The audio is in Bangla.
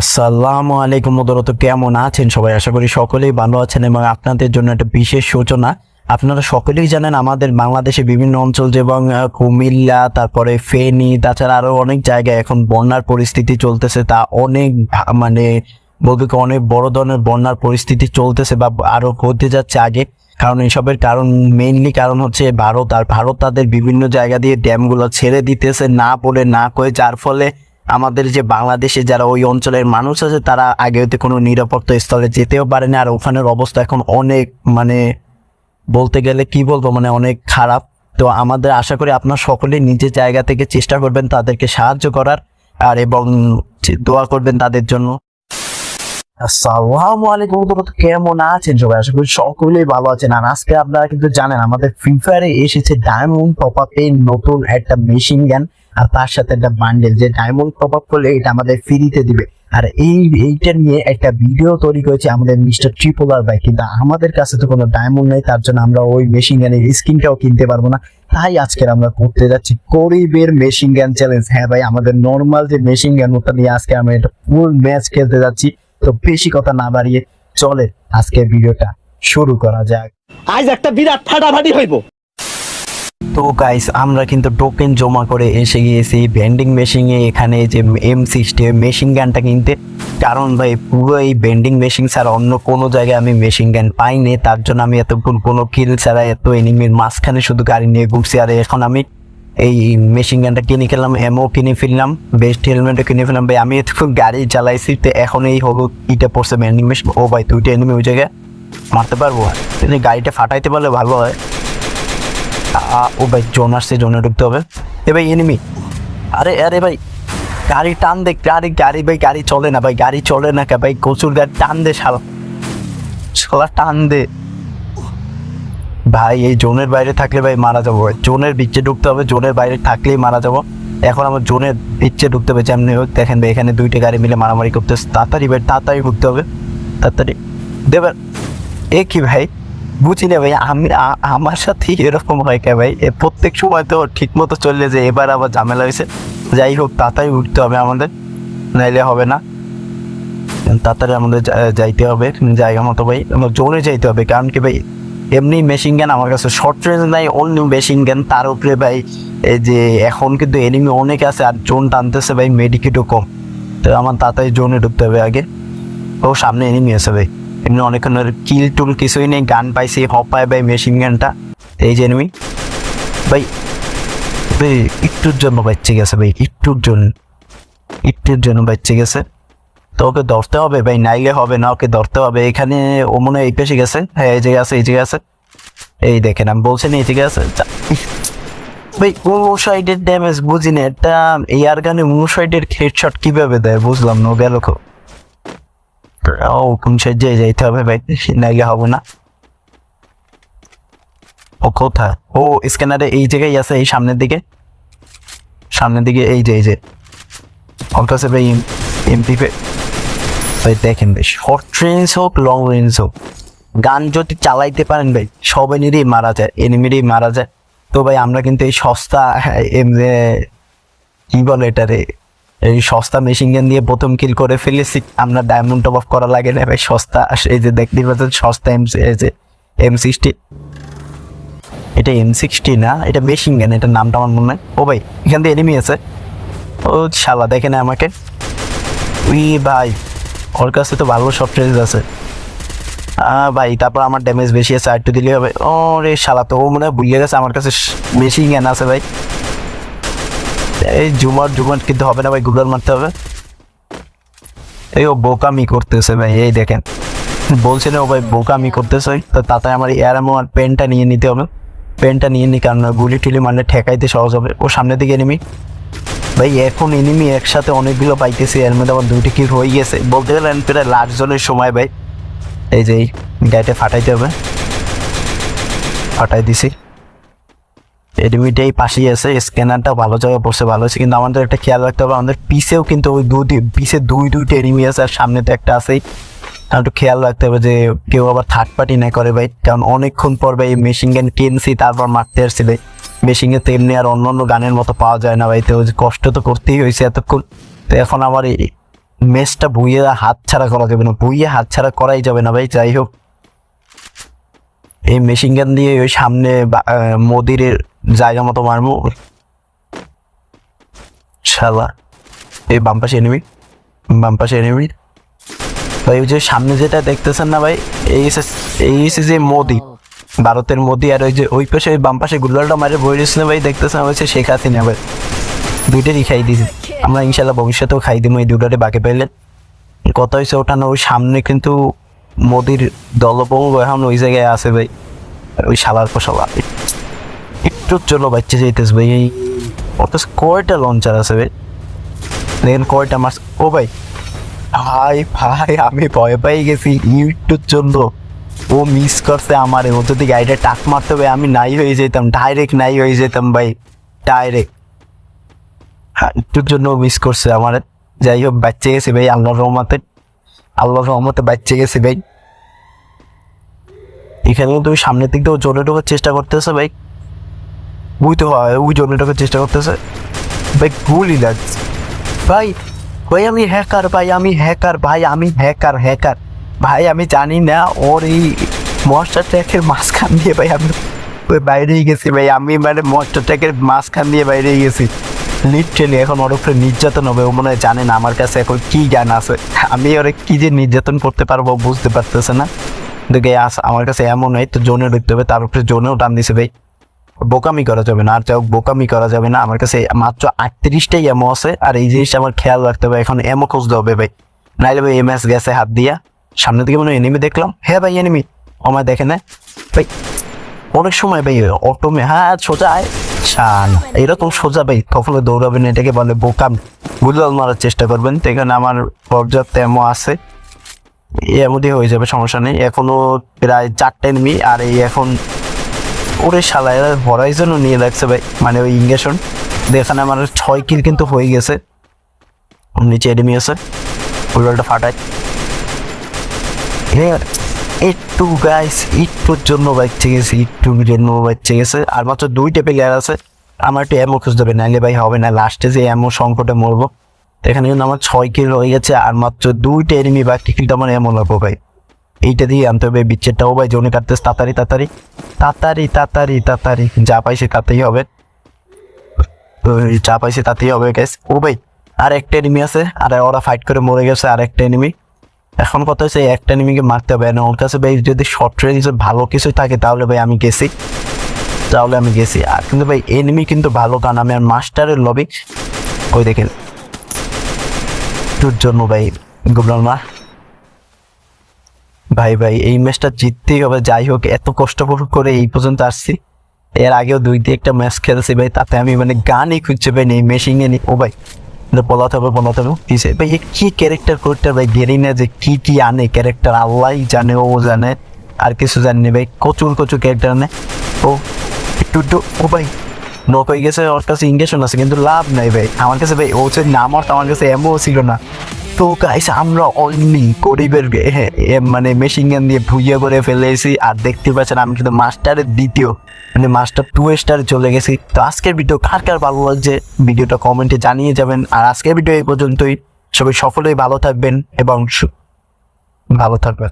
আসসালামু আলাইকুম মদরত কেমন আছেন সবাই? আশা করি সকলেই ভালো আছেন এবং আপনাদের জন্য একটা বিশেষ সূচনা। আপনারা সকলেই জানেন আমাদের বাংলাদেশে বিভিন্ন অঞ্চল যেমন কুমিল্লা, তারপরে ফেনী, তাছাড়া আরও অনেক জায়গায় এখন বন্যার পরিস্থিতি চলতেছে। তা অনেক মানে বলতে অনেক বড় ধরনের বন্যার পরিস্থিতি চলতেছে বা আরও হতে যাচ্ছে আগে। কারণ এসবের কারণ মেইনলি কারণ হচ্ছে ভারত। আর ভারত তাদের বিভিন্ন জায়গা দিয়ে ড্যামগুলো ছেড়ে দিতেছে, না বলে না করে যার ফলে আমাদের যে বাংলাদেশে যারা ওই অঞ্চলের মানুষ আছে, তারা আগে হতে কোনো নিরাপত্তা স্থলে যেতেও পারে না। আর ওখানের অবস্থা এখন অনেক মানে বলতে গেলে কি বলব মানে অনেক খারাপ। তো আমাদের আশা করি আপনার সকলে নিজের জায়গা থেকে চেষ্টা করবেন তাদেরকে সাহায্য করার, আর এবং দোয়া করবেন তাদের জন্য। আসসালামু আলাইকুম তো কেমন আছেন সবাই? আশা করি সকলেই ভালো আছেন। আর আজকে আপনারা কিন্তু জানেন, আমাদের ফ্রি ফায়ারে এসেছে ডায়মন্ড টপ আপে নতুন একটা মেশিন গান আর তার সাথে একটা বান্ডেল যে ডায়মন্ড টপ আপ করলে এটা আমাদের ফ্রিতে দিবে। আর এই, এইটা নিয়ে একটা ভিডিও তৈরি করেছে আমাদের মিস্টার ট্রিপোলার ভাই। কিন্তু আমাদের কাছে তো কোনো ডায়মন্ড নেই, তার জন্য আমরা ওই মেশিন গানের স্কিনটাও কিনতে পারব না। তাই আজকের আমরা করতে যাচ্ছি গরিবের মেশিন গান চ্যালেঞ্জ হ্যাঁ ভাই, আমাদের নর্মাল যে মেশিন গান ওটা নিয়ে আজকে আমরা একটা ফুল ম্যাচ খেলতে যাচ্ছি। তো বেশি কথা না বাড়িয়ে চলে আজকে ভিডিওটা শুরু করা যাক। আজ একটা বিরাট ফাটাফাটি হইব। তো গাইস আমরা কিন্তু টোকেন জমা করে এসে গিয়েছি ভেন্ডিং মেশিনে এখানে যে এম সিক্সটি মেশিন গানটা কিনতে। কারণ ভাই, পুরো এই ভেন্ডিং মেশিন ছাড়া অন্য কোনো জায়গায় আমি মেশিন গান পাইনি। তার জন্য আমি এতক্ষণ কোনো কিল ছাড়া এত এনিমির মাঝখানে শুধু গাড়ি নিয়ে ঘুরছি। আর এখন আমি এই মেশিন গানটা কিনে খেলাম এমও কিনে ফেললাম বেস্ট হেলমেটও কিনে ফেললাম। ভাই, আমি এতক্ষণ গাড়ি চালাইছি, তো এখন এই হলুদ ইটা পড়ছে ভেন্ডিং মেশিন ও ভাই, দুইটা এনিমি ওই জায়গায়। মারতে পারব? গাড়িটা ফাটাইতে পারলে ভালো হয়। ও ভাই, জোন আসছে, জোনে ঢুকতে হবে। এ ভাই এনিমি আরে আরে ভাই, গাড়ি টান দে, গাড়ি গাড়ি ভাই, গাড়ি চলে না ভাই, গাড়ি চলে না কে ভাই, কচুর গাড়ি টান দে শালা। শালা টান দে। ভাই, এই জোনের বাইরে থাকলে ভাই মারা যাব ভাই। জোনের বিচ্ছে ঢুকতে হবে, জোনের বাইরে থাকলেই মারা যাব। এখন আমার জোনের বিচ্ছে ঢুকতে হবে, যেমনি হোক, দেখেন ভাই, এখানে দুইটা গাড়ি মিলে মারামারি করতেছে। তাড়াতাড়ি ভাই, তাড়াতাড়ি ঢুকতে হবে। তাড়াতাড়ি। দেবেন এ কি ভাই? বুঝি না ভাই, আমি আমার সাথে এরকম হয় কে ভাই? প্রত্যেক সময় তো ঠিক মতো চললে যে এবার আবার ঝামেলা হয়েছে। যাই হোক, তাড়াতাড়ি উঠতে হবে আমাদের, নাইলে হবে না। তাড়াতাড়ি আমাদের যাইতে হবে, জায়গা মতো ভাই। আমার জোরে যাইতে হবে, কারণ কি ভাই, এমনি মেশিন গান আমার কাছে শর্ট রেঞ্জ নাই অন্য মেশিন গান তার উপরে ভাই, এই যে এখন কিন্তু এনিমি অনেক আছে, আর জোন টানতেছে ভাই মেডিকেটও কম। তো আমার তাড়াতাড়ি জোনে ঢুকতে হবে আগে। ও সামনে এনিমি আছে ভাই। এমনি অনেকক্ষণ কিল টুল কিছুই নেই, গান পাইছি হপায় ভাই মেশিন গানটা এই যে এনিমি ভাই ভাই, একটুর জন্য বাচ্চে গেছে ভাই, একটুর জন্য। একটুর জন্য বাচ্চে গেছে। তো ওকে ধরতে হবে ভাই, নাইলে হবে না, ওকে ধরতে হবে। এখানে ও মনে হয় এই পেশে গেছে। হ্যাঁ এই জায়গায় আছে, এই জায়গায় আছে। এই দেখেন, আমি বলছি না এই জায়গায় আছে। ভাই মোনোসাইডের ড্যামেজ বুঝি না, এটা এয়ার গানে মোনোসাইডের হেডশট কীভাবে দেয় বুঝলাম না, ও গেল খো ও কোন সাইডে যাইতে হবে ভাই নাইলে হবে না ও কোথায় ও স্ক্যানারে এই জায়গায় আছে এই সামনের দিকে। সামনের দিকে এই যে এই যে কাছে ভাই এমপি ভাই দেখেন ভাই শর্ট রেঞ্জ হোক লং রেঞ্জ হোক গান যদি চালাইতে পারেন ভাই সব মারা যায় এনিমিরই মারা যায়। তো ভাই আমরা কিন্তু এই সস্তা হ্যাঁ, এম কি বলে এটা রে এই সস্তা মেশিন গান দিয়ে প্রথম কিল করে ফেলেছি। আমরা ডায়মন্ড টপ অফ করা লাগে না ভাই, সস্তা। এই যে দেখতে পাচ্ছেন, সস্তা এম এই যে এম সিক্সটি এটা এম সিক্সটি না, এটা মেশিন গান এটার নামটা আমার মনে হয় ও ভাই, এখান দিয়ে এনিমি আছে। ও শালা দেখে না আমাকে। উই ভাই, ওর কাছে তো ভালো সব ট্রেজ আছে। ভাই, তারপর আমার ড্যামেজ বেশি আছে, আর একটু দিলে হবে। ও রে শালা, তো ও মনে হয় ভুলে গেছে, আমার কাছে মেশিন জ্ঞান আছে ভাই। এই জুমার জুমার কিন্তু হবে না ভাই গুগল মারতে হবে। এই ও বোকামি করতেছে ভাই, এই দেখেন। বলছে না ও ভাই বোকামি করতেছে, তো তাতে আমার এয়ারামো আর পেনটা নিয়ে নিতে হবে। পেনটা নিয়ে নি, কারণ গুলি টুলি মারলে ঠেকাইতে সহজ হবে। ও সামনের দিকে এনিমি ভাই, এখন এনিমি একসাথে অনেকগুলো পাইতেছি, এর মধ্যে আমার দুইটা কিল হয়ে গেছে। বলতে গেলেন প্রায় লাস্ট জনের সময় ভাই। এই যে এই গাড়িটা ফাটাইতে হবে। ফাটাই দিছি। এনিমিটাই পাশেই আছে স্ক্যানারটা ভালো জায়গায় বসে ভালো আছে, কিন্তু আমাদের একটা খেয়াল রাখতে হবে, আমাদের পিছেও কিন্তু ওই দুই পিসে দুই দুইটা এনিমি আছে আর সামনে তো একটা আছেই। একটু খেয়াল রাখতে হবে যে কেউ আবার থার্ড পার্টি না করে ভাই, কারণ অনেকক্ষণ পর ভাই মেশিন গান কিনছি তারপর মারতে আসছিলে। মেশিন এ তেমনি আর অন্য অন্য গানের মতো পাওয়া যায় না ভাই, তো কষ্ট তো করতেই হয়েছে এতক্ষণ। তো এখন আমার মেসটা বুইয়ে হাত ছাড়া করা যাবে না বুইয়ে হাত ছাড়া করাই যাবে না ভাই, যাই হোক। এই মেশিন গান দিয়ে ওই সামনে মোদির জায়গা মতো মারবো। শালা। এই বাম পাশে এনিমি বাম পাশে এনিমি ভাই, ওই যে সামনে যেটা দেখতেছেন না ভাই, এই এসে- যে মোদি। ভারতের মোদি আর ওই যে, ওই পাশে, ওই বাম পাশে গুলালটা মারে বই না ভাই, দেখতেছেন হয়েছে শেখ হাসিনা ভাই। দুইটারই খাই দিয়েছি। আমরা ইনশাল্লাহ ভবিষ্যতেও খাই দিব, এই দুটারে বাকি পাইলে। কথা হয়েছে ওটা না, ওই সামনে কিন্তু মোদির দলবঙ্গ এখন ওই জায়গায় আছে ভাই। ওই শালার পশালা একটু চলো বাচ্চা যাইতেছে ভাই, এই কাছে কয়টা লঞ্চার আছে ভাই? দেখেন কয়টা মাস ও ভাই ভাই ভাই, আমি ভয় পেয়ে গেছি একটুর জন্য ও মিস করছে আমার, ও যদি গাড়িটা টাক মারতে হবে, আমি নাই হয়ে যেতাম ডাইরেক্ট নাই হয়ে যেতাম ভাই ডাইরেক্ট হ্যাঁ একটুর জন্য মিস করছে আমার। যাই হোক, বাচ্চা গেছে ভাই, আল্লাহর রহমতে আল্লাহর রহমতে বাচ্চা গেছে ভাই। এখানে ওই সামনের দিক দিয়ে জোরে ঢোকার চেষ্টা করতেছে ভাই। ওই তো হয় ওই ঢোকার চেষ্টা করতেছে। ভাই, গুলি লাগছে। ভাই ভাই, আমি হ্যাকার ভাই, আমি হ্যাকার ভাই, আমি হ্যাকার হ্যাকার ভাই, আমি জানি না, ওর এই মনস্টার ট্র্যাকের মাঝখান দিয়ে ভাই, আমি ওই বাইরেই গেছি ভাই। আমি মানে মনস্টার ট্র্যাকের মাঝখান দিয়ে বাইরেই গেছি। লিটারেলি এখন ওর উপরে নির্যাতন হবে, ও মনে হয় জানে না আমার কাছে এখন কী জ্ঞান আছে। আমি ওরে কী যে নির্যাতন করতে পারব, বুঝতে পারতেছে না। দেখে আস, আমার কাছে এমন হয়, তো জোনে ঢুকতে হবে, তার উপরে জোনেও টান দিছে ভাই। বোকামি করা যাবে না, আর যাও বোকামি করা যাবে না। আমার কাছে মাত্র আটত্রিশটাই এমো আছে, আর এই জিনিসটা আমার খেয়াল রাখতে হবে, এখন এমো খুঁজতে হবে ভাই নাইলে ভাই এম এস গেছে হাত দিয়া। সামনে দিকে মনে এনিমি দেখলাম। হ্যাঁ ভাই এনিমি আমার দেখে না। ভাই, অনেক সময় ভাই অটোমে হ্যাঁ সোজা, আয়। শান এরকম সোজা, ভাই, কখনো দৌড়াবেন এটাকে বলে বোকাম। গুলাল মারার চেষ্টা করবেন তো এখানে আমার পর্যাপ্ত এমো আছে। এমনই হয়ে যাবে, সমস্যা নেই। এখনও প্রায় চারটে এনিমি আর এই এখন ওরে শালা, এরা হরাইজনও নিয়ে রাখছে ভাই মানে ওই ইঙ্গেশন এখানে আমার ছয় কিল কিন্তু হয়ে গেছে। নিচে এনিমি আছে। উল্টোটা ফাটাই হ্যাঁ একটু গাইস একটুর জন্য বাচ্চা গেছে একটুর জন্য বাচ্চা গেছে আর মাত্র দুইটা প্লেয়ার আছে। আমার একটু এমও খুঁজতে হবে, নাহলে ভাই হবে না। লাস্টে যে এমও সংকটে মরবো। এখানে কিন্তু আমার ছয় কিল হয়ে গেছে, আর মাত্র দুইটা এনিমি বাকি কিন্তু আমার এমন লাগবো ভাই। এইটা দিয়ে আনতে হবে বিচ্ছেরটাও ভাই, জোনে কাটতেছে, তাড়াতাড়ি তাড়াতাড়ি। তাড়াতাড়ি তাড়াতাড়ি তাড়াতাড়ি। যা পাইছে তাতেই হবে। যা পাইছে তাতেই হবে গ্যাস ও ভাই, আর একটা এনিমি আছে, আর ওরা ফাইট করে মরে গেছে আর একটা এনিমি এখন কথা হচ্ছে একটা এনিমিকে মারতে হবে। না ওর কাছে ভাই, যদি শর্ট রেঞ্জে ভালো কিছু থাকে, তাহলে ভাই আমি গেছি। তাহলে আমি গেছি। আর কিন্তু ভাই এনিমি কিন্তু ভালো কারণ আমি আর মাস্টারের লবি ওই দেখেন। তোর জন্য ভাই গুবলাল মা। ভাই ভাই, এই ম্যাচটা জিততেই হবে। যাই হোক, এত কষ্ট করে এই পর্যন্ত আসছি। এর আগেও দুই দিয়ে একটা ম্যাচ খেলছি ভাই, তাতে আমি মানে গানই খুঁজছে ভাই, নেই মেশিনে নি ও ভাই পলাতে হবে পলাতে হবে কিসে ভাই কি ক্যারেক্টার করতে ভাই? গেরি না যে কি কি আনে ক্যারেক্টার আল্লাহই জানে, ও জানে, আর কিছু জানি ভাই। কচুর কচুর ক্যারেক্টার আনে। ও, একটু একটু, ও ভাই নক হয়ে গেছে, ওর কাছে ইংগেশন আছে, কিন্তু লাভ নাই ভাই। আমার কাছে ভাই ও যে নাম আর আমার কাছে এমও ছিল না। তো গাইস আমরা অনলি গরিবের মানে মেশিন গান দিয়ে ভুইয়া করে ফেলেছি। আর দেখতে পাচ্ছেন, আমি কিন্তু মাস্টারের দ্বিতীয় মানে মাস্টার টু স্টার চলে গেছি। তো আজকের ভিডিও কার কার ভালো লাগছে, ভিডিওটা কমেন্টে জানিয়ে যাবেন। আর আজকের ভিডিও এই পর্যন্তই। সবাই সকলেই ভালো থাকবেন এবং ভালো থাকবেন।